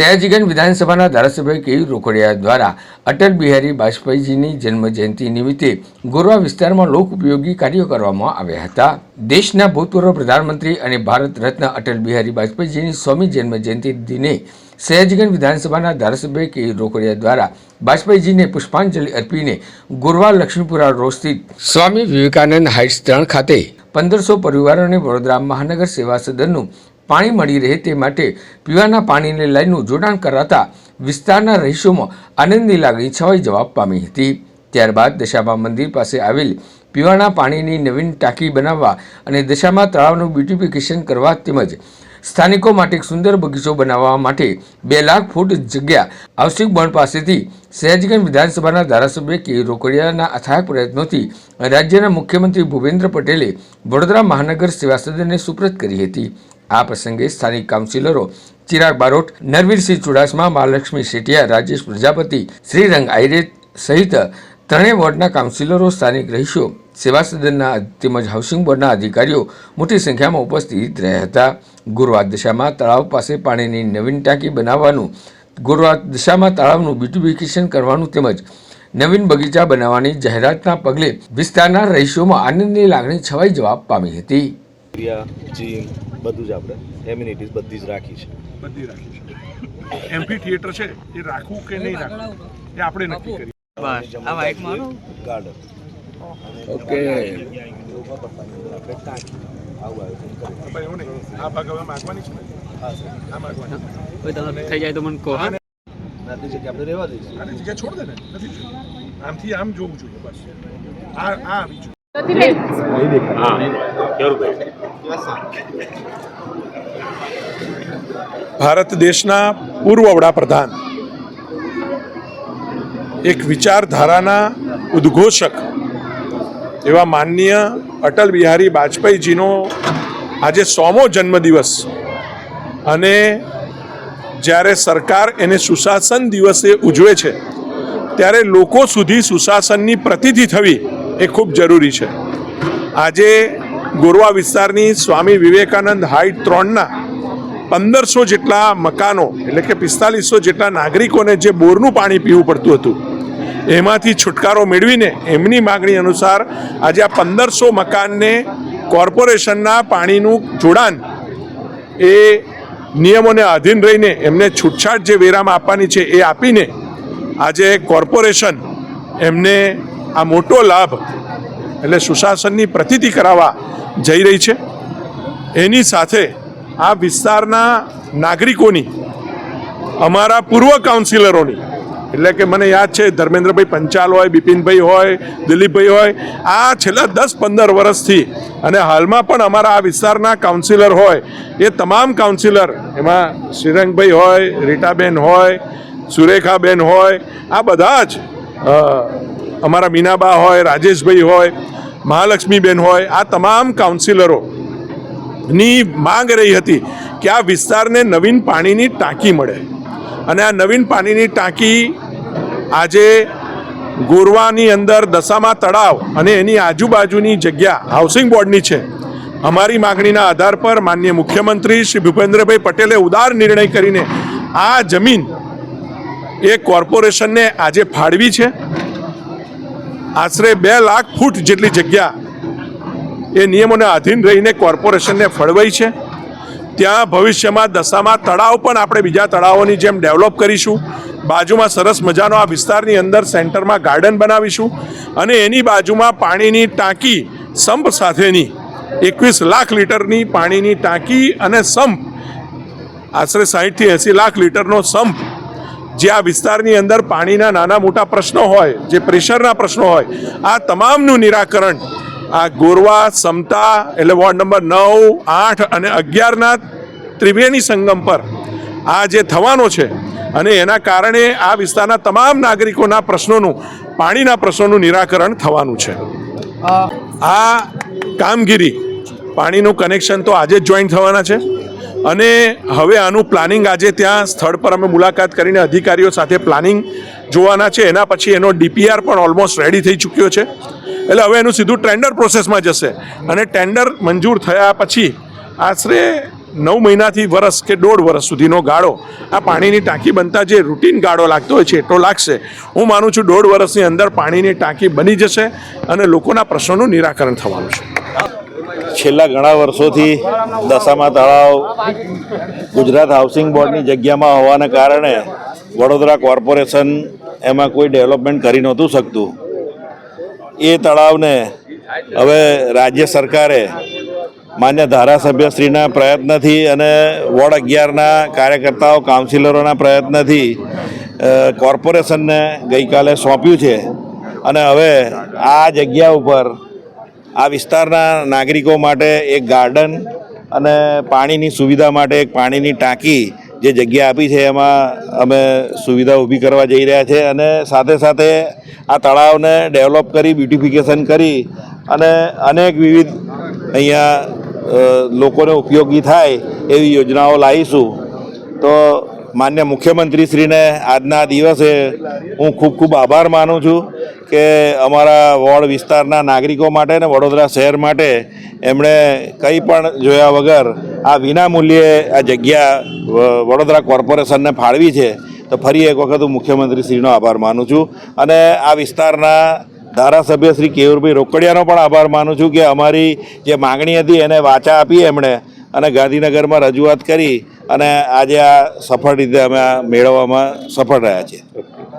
સયાજીગંજ વિધાનસભાના ધારાસભ્ય કેયુ રોકડિયા દ્વારા અટલ બિહારી વાજપેયીજીની જન્મજયંતિ નિમિત્તે ગોરવા વિસ્તારમાં લોક ઉપયોગી કાર્યો કરવામાં આવ્યા હતા. દેશના ભૂતપૂર્વ પ્રધાનમંત્રી અને ભારત રત્ન અટલ બિહારી વાજપેયીજીની સ્વામી જન્મ જયંતિ દિને સયાજીગંજ વિધાનસભાના ધારાસભ્ય કેયુ રોકડિયા દ્વારા વાજપેયીજીને પુષ્પાંજલિ અર્પીને ગોરવા લક્ષ્મીપુરા રોડ સ્થિત સ્વામી વિવેકાનંદ હાઇટ્સ ત્રણ ખાતે પંદરસો પરિવારોને વડોદરા મહાનગર સેવા સદનનું પાણી મળી રહે તે માટે પીવાના પાણીની લઈનું જોડાણ કરાતા વિસ્તારના રહીશોમાં આનંદની લાગણી છવાઈ જવા પામી હતી. ત્યારબાદ દશામા મંદિર પાસે આવેલ પીવાના પાણીની નવીન ટાંકી બનાવવા અને દશામા તળાવનું બ્યુટિફિકેશન કરવા તેમજ સ્થાનિકો માટે સુંદર બગીચો બનાવવા માટે બે લાખ ફૂટ જગ્યા આવશ્યક બણ પાસેથી સયાજીગંજ વિધાનસભાના ધારાસભ્ય કે રોકડિયાના અથાગ પ્રયત્નોથી રાજ્યના મુખ્યમંત્રી ભૂપેન્દ્ર પટેલે વડોદરા મહાનગર સેવા સદનને સુપ્રત કરી હતી. આ પ્રસંગે સ્થાનિક કાઉન્સિલરો ચિરાગ બારોટ, નરવીરસિંહ ચુડાસમા, મહાલક્ષ્મી શેઠિયા, રાજેશ પ્રજાપતિ, શ્રીરંગ આયરે સહિત ત્રણેય વોર્ડના કાઉન્સિલરો સ્થાનિક રહીશો, સેવા સદનના તેમજ હાઉસિંગ બોર્ડના અધિકારીઓ મોટી સંખ્યામાં ઉપસ્થિત રહ્યા હતા. ગુરુવાર દિશામાં તળાવ પાસે પાણીની નવીન ટાંકી બનાવવાનું, ગુરુવાર દિશામાં તળાવનું બ્યુટિફિકેશન કરવાનું તેમજ નવીન બગીચા બનાવવાની જાહેરાતના પગલે વિસ્તારના રહીશોમાં આનંદની લાગણી છવાઈ જવા પામી હતી. બધું જ આપણે એમ્યુનિટીઝ બધી જ રાખી છે. બધી રાખી છે. એમપી થિયેટર છે એ રાખવું કે નહીં રાખવું? એ આપણે નક્કી કરીએ. બસ આ વાઇટ મારો ગાર્ડન ઓકે. આપણે ટાંકી આવું આયોજન કરીએ. નહીં આ ભાગ હવે માગવાની છે હા સર. આ માગવાની થઈ જાય તો મને કહો આટલી જગ્યા આપણે રહેવા દઈશું. આની જગ્યા છોડ દે ને નથી આમથી આમ જોવું જોઈએ બસ. આ આ આવી જોઈએ. ભારત દેશના પૂર્વ વડાપ્રધાન. એક વિચારધારાના ઉદ્ઘોષક એવા માનનીય અટલ બિહારી વાજપેયીજીનો આજે સોમો જન્મદિવસ અને જ્યારે સરકાર એને સુશાસન દિવસે ઉજવે છે, ત્યારે લોકો સુધી સુશાસનની પ્રતિથિ થવી એ ખૂબ જરૂરી છે. આજે ગોરવા વિસ્તારની સ્વામી વિવેકાનંદ હાઇટ ત્રણના પંદરસો જેટલા મકાનો, એટલે કે પિસ્તાલીસો જેટલા નાગરિકોને જે બોરનું પાણી પીવું પડતું હતું, એમાંથી છુટકારો મેળવીને એમની માગણી અનુસાર આજે આ પંદરસો મકાનને કોર્પોરેશનના પાણીનું જોડાણ એ નિયમોને આધીન રહીને એમને છૂટછાટ જે વેરામાં આપવાની છે એ આપીને આજે કોર્પોરેશન એમને આ મોટો લાભ એટલે સુશાસનની પ્રતિતિ કરાવવા જઈ રહી છે. એની સાથે આ વિસ્તારના નાગરિકોની, અમારા પૂર્વ કાઉન્સિલરોની એટલે કે મને યાદ છે ધર્મેન્દ્રભાઈ પંચાલ હોય, બિપિનભાઈ હોય, દિલીપભાઈ હોય, આ છેલ્લા દસ પંદર વર્ષથી અને હાલમાં પણ અમારા આ વિસ્તારના કાઉન્સિલર હોય, એ તમામ કાઉન્સિલર એમાં શ્રીરંગભાઈ હોય, રીટાબેન હોય, સુરેખાબેન હોય, આ બધા જ અમારા મીનાબા હોય, રાજેશભાઈ હોય, મહાલક્ષ્મીબેન હોય, આ તમામ કાઉન્સિલરો ની માંગ રહી હતી કે આ વિસ્તારને નવીન પાણીની ટાંકી મળે. અને આ નવીન પાણીની ટાંકી આજે ગોરવાની અંદર દશામા તળાવ અને એની આજુબાજુની જગ્યા હાઉસિંગ બોર્ડની છે. અમારી માગણીના આધાર પર માન્ય મુખ્યમંત્રી શ્રી ભૂપેન્દ્રભાઈ પટેલે ઉદાર નિર્ણય કરીને આ જમીન એ કોર્પોરેશનને આજે ફાળવી છે. આશરે બે લાખ ફૂટ જેટલી જગ્યા એ નિયમોને આધીન રહીને કોર્પોરેશનને ફળવાઈ છે. ત્યાં ભવિષ્યમાં દશામાં તળાવ પણ આપણે બીજા તળાવોની જેમ ડેવલપ કરીશું. બાજુમાં સરસ મજાનો આ વિસ્તારની અંદર સેન્ટરમાં ગાર્ડન બનાવીશું અને એની બાજુમાં પાણીની ટાંકી સંપ સાથેની એકવીસ લાખ લીટરની પાણીની ટાંકી અને સંપ આશરે સાહીઠથી એંસી લાખ લીટરનો સંપ જે આ વિસ્તારની અંદર પાણીના નાના મોટા પ્રશ્નો હોય, જે પ્રેશરના પ્રશ્નો હોય, આ તમામનું નિરાકરણ આ ગોરવા, સમતા એટલે વોર્ડ નંબર નવ, આઠ અને અગિયારના ત્રિવેણી સંગમ પર આ જે થવાનો છે અને એના કારણે આ વિસ્તારના તમામ નાગરિકોના પ્રશ્નોનું, પાણીના પ્રશ્નોનું નિરાકરણ થવાનું છે. આ કામગીરી, પાણીનું કનેક્શન તો આજે જ જોઈન થવાના છે. અને હવે આનું પ્લાનિંગ આજે ત્યાં સ્થળ પર અમે મુલાકાત કરીને અધિકારીઓ સાથે પ્લાનિંગ જોવાના છે. એના પછી એનો ડીપીઆર પણ ઓલમોસ્ટ રેડી થઈ ચૂક્યો છે. એટલે હવે એનું સીધું ટેન્ડર પ્રોસેસમાં જશે. અને ટેન્ડર મંજૂર થયા પછી આશરે નવ મહિનાથી વરસ કે દોઢ વરસ સુધીનો ગાળો આ પાણીની ટાંકી બનતા જે રૂટીન ગાળો લાગતો હોય છે, એટલો લાગશે. હું માનું છું દોઢ વરસની અંદર પાણીની ટાંકી બની જશે અને લોકોના પ્રશ્નોનું નિરાકરણ થવાનું છે. છેલ્લા ઘણા વર્ષોથી દશામા તળાવ ગુજરાત હાઉસિંગ બોર્ડની જગ્યામાં હોવાને કારણે વડોદરા કોર્પોરેશન એમાં કોઈ ડેવલપમેન્ટ કરી નહોતું શકતું. એ તળાવને હવે રાજ્ય સરકારે માન્ય ધારાસભ્યશ્રીના પ્રયત્નથી અને વોર્ડ અગિયારના કાર્યકર્તાઓ, કાઉન્સિલરોના પ્રયત્નથી કોર્પોરેશનને ગઈકાલે સોંપ્યું છે. અને હવે આ જગ્યા ઉપર આ વિસ્તારના નાગરિકો માટે એક ગાર્ડન અને પાણીની સુવિધા માટે એક પાણીની ટાંકી જે જગ્યા આપી છે, એમાં અમે સુવિધા ઊભી કરવા જઈ રહ્યા છે અને સાથે સાથે આ તળાવને ડેવલપ કરી, બ્યુટિફિકેશન કરી અને અનેક વિવિધ અહીંયા લોકોને ઉપયોગી થાય એવી યોજનાઓ લાવીશું. તો માન્ય મુખ્યમંત્રીશ્રીને આજના દિવસે હું ખૂબ ખૂબ આભાર માનું છું કે અમારા વોર્ડ વિસ્તારના નાગરિકો માટે ને વડોદરા શહેર માટે એમણે કંઈ પણ જોયા વગર આ વિના મૂલ્યે આ જગ્યા વડોદરા કોર્પોરેશનને ફાળવી છે, તો ફરી એક વખત હું મુખ્યમંત્રીશ્રીનો આભાર માનું છું. અને આ વિસ્તારના ધારાસભ્ય શ્રી કેયુરભાઈ રોકડિયાનો પણ આભાર માનું છું કે અમારી જે માગણી હતી એને વાચા આપી એમણે અને ગાંધીનગરમાં રજૂઆત કરી અને આજે આ સફળ રીતે અમે આ મેળવવામાં સફળ રહ્યા છીએ.